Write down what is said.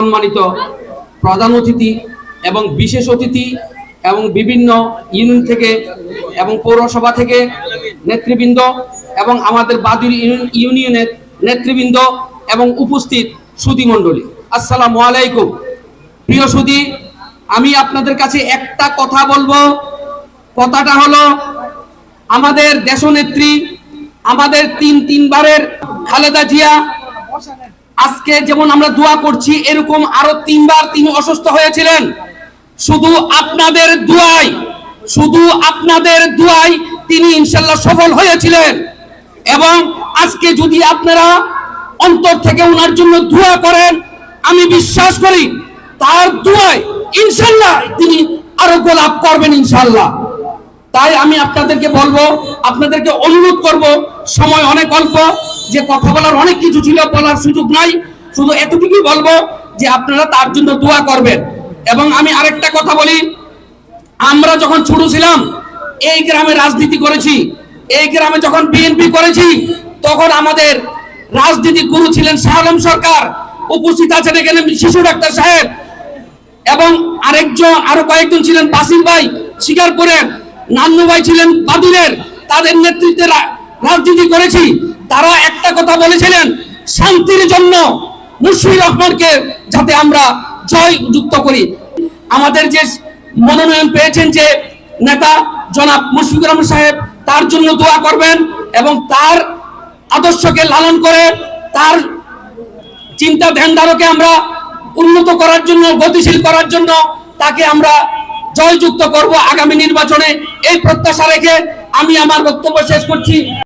সম্মানিত প্রধান অতিথি এবং বিশেষ অতিথি এবং বিভিন্ন ইউনিয়ন থেকে এবং পৌরসভা থেকে নেতৃবৃন্দ এবং আমাদের বাদুর ইউনিয়নের নেতৃবৃন্দ এবং উপস্থিত সুদী মণ্ডলী। আসসালামু আলাইকুম। প্রিয় সুদী আমি আপনাদের কাছে একটা কথা বলব। কথাটা হলো, আমাদের দেশনেত্রী, আমাদের তিন তিনবারের খালেদা জিয়া আজকে যেমন আমরা দোয়া করছি, এরকম আরও তিনবার তিনি অসুস্থ হয়েছিলেন। শুধু আপনাদের দোয়াই, শুধু আপনাদের দোয়াই তিনি ইনশাল্লাহ সফল হয়েছিলেন। এবং আজকে যদি আপনারা অন্তর থেকে ওনার জন্য দোয়া করেন, আমি বিশ্বাস করি তার দোয়ায় ইনশাল্লাহ তিনি আরোগ্য লাভ করবেন ইনশাল্লাহ। তাই আমি আপনাদেরকে বলব, আপনাদেরকে অনুরোধ করব, সময় অনেক অল্প। যে কথা বলার অনেক কিছু ছিল, বলার সুযোগ নাই। শুধু এতটুকুই বলব যে আপনারা তার জন্য দোয়া করবেন। এবং আমি আরেকটা কথা বলি, আমরা যখন ছোট ছিলাম, এই গ্রামে রাজনীতি করেছি। এই গ্রামে যখন বিএনপি করেছি, তখন আমাদের রাজনীতি গুরু ছিলেন শাহলম সরকার। উপস্থিত আছেন এখানে শিশু ডাক্তার সাহেব এবং আরেকজন, আরও কয়েকজন ছিলেন বাসিম ভাই শিকারপুরের নান্নু ভাই ছিলেন বাদুরের। তাদের নেতৃত্বে রাজনীতি করেছি। তারা একটা কথা বলেছিলেন, শান্তির জন্য মুশফির রহমানকে যাতে আমরা জয় যুক্ত করি। আমাদের যে মনোনয়ন পেয়েছেন যে নেতা জনাব মুশফিকুর রহমান সাহেব, তার জন্য দোয়া করবেন এবং তার আদর্শকে লালন করে তার চিন্তা ধ্যান ধারকে আমরা উন্নত করার জন্য, গতিশীল করার জন্য তাকে আমরা জয়যুক্ত করব আগামী নির্বাচনে। এই প্রত্যাশা রেখে আমি আমার বক্তব্য শেষ করছি।